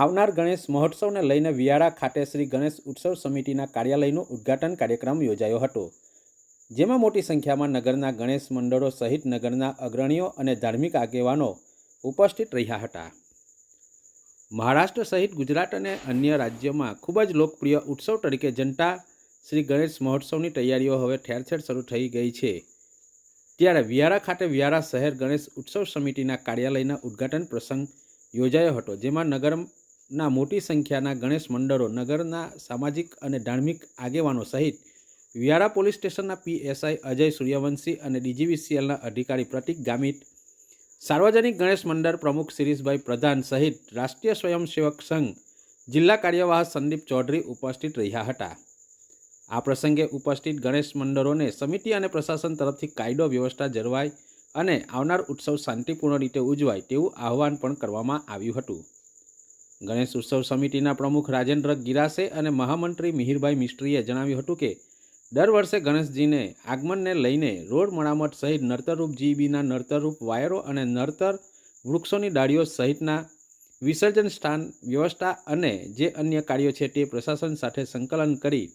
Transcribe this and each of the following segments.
આવનાર ગણેશ મહોત્સવને લઈને વિયારા ખાતે શ્રી ગણેશ ઉત્સવ સમિતિના કાર્યાલયનું ઉદ્ઘાટન કાર્યક્રમ યોજાયો હતો, જેમાં મોટી સંખ્યામાં નગરના ગણેશ મંડળો સહિત નગરના અગ્રણીઓ અને ધાર્મિક આગેવાનો ઉપસ્થિત રહ્યા હતા. મહારાષ્ટ્ર સહિત ગુજરાત અને અન્ય રાજ્યોમાં ખૂબ જ લોકપ્રિય ઉત્સવ તરીકે જનતા શ્રી ગણેશ મહોત્સવની તૈયારીઓ હવે ઠેર ઠેર શરૂ થઈ ગઈ છે. ત્યારે વ્યારા ખાતે વિયારા શહેર ગણેશ ઉત્સવ સમિતિના કાર્યાલયના ઉદ્ઘાટન પ્રસંગ યોજાયો હતો, જેમાં નગરના મોટી સંખ્યાના ગણેશ મંડળો નગરના સામાજિક અને ધાર્મિક આગેવાનો સહિત વ્યારા પોલીસ સ્ટેશનના પીએસઆઈ અજય સૂર્યવંશી અને ડીજીવીસીએલના અધિકારી પ્રતિક ગામિત, સાર્વજનિક ગણેશ મંડળ પ્રમુખ શિરીષભાઈ પ્રધાન સહિત રાષ્ટ્રીય સ્વયંસેવક સંઘ જિલ્લા કાર્યવાહ સંદીપ ચૌધરી ઉપસ્થિત રહ્યા હતા. આ પ્રસંગે ઉપસ્થિત ગણેશ મંડળોને સમિતિ અને પ્રશાસન તરફથી કાયદો વ્યવસ્થા જળવાય અને આવનાર ઉત્સવ શાંતિપૂર્ણ રીતે ઉજવાય તેવું આહવાન પણ કરવામાં આવ્યું હતું. ગણેશ ઉત્સવ સમિતિના પ્રમુખ રાજેન્દ્ર ગિરાસે અને મહામંત્રી મિહિરભાઈ મિસ્ત્રીએ જણાવ્યું હતું કે, દર વર્ષે ગણેશજીને આગમનને લઈને રોડ મરામત સહિત નર્તરૂપ જીબીના નર્તરૂપ વાયરો અને નર્તર વૃક્ષોની ડાળીઓ સહિતના વિસર્જન સ્થાન, વ્યવસ્થા અને જે અન્ય કાર્યો છે તે પ્રશાસન સાથે સંકલન કરી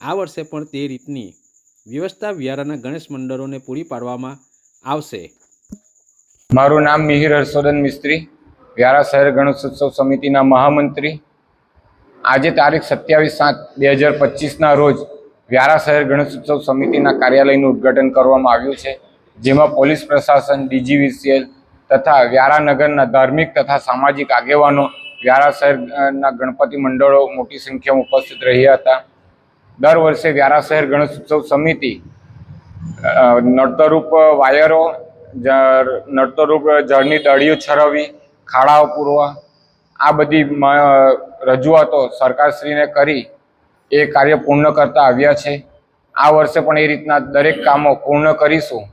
આ વર્ષે પણ તે રીતની વ્યવસ્થા વિયારાના ગણેશ મંડળોને પૂરી પાડવામાં આવશે. મારું નામ મિહિર હર્ષોદન મિસ્ત્રી. વ્યારા શહેર ગણેશ ઉત્સવ સમિતિના મહામંત્રી. આજે તારીખ સત્યાવીસ સાત બે હજાર પચીસના રોજ વ્યારા શહેર ગણેશ ઉત્સવ સમિતિના કાર્યાલયનું ઉદ્ઘાટન કરવામાં આવ્યું છે, જેમાં પોલીસ પ્રશાસન, ડીજીવીસીએલ તથા વ્યારા નગરના ધાર્મિક તથા સામાજિક આગેવાનો વ્યારા શહેરના ગણપતિ મંડળો મોટી સંખ્યામાં ઉપસ્થિત રહ્યા હતા. દર વર્ષે વ્યારા શહેર ગણેશ ઉત્સવ સમિતિ નડતરૂપ વાયરો નડતરૂપ જળની દળીઓ છરવવી ખાડાઓ પૂરવા, આ બધી રજૂઆતો સરકારશ્રીને કરી એ કાર્ય પૂર્ણ કરતા આવ્યા છે. આ વર્ષે પણ એ રીતના દરેક કામો પૂર્ણ કરીશું.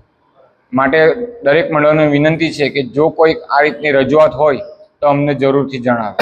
માટે દરેક મંડળને વિનંતી છે કે જો કોઈ આ રીતની રજૂઆત હોય તો અમને જરૂરથી જણાવે.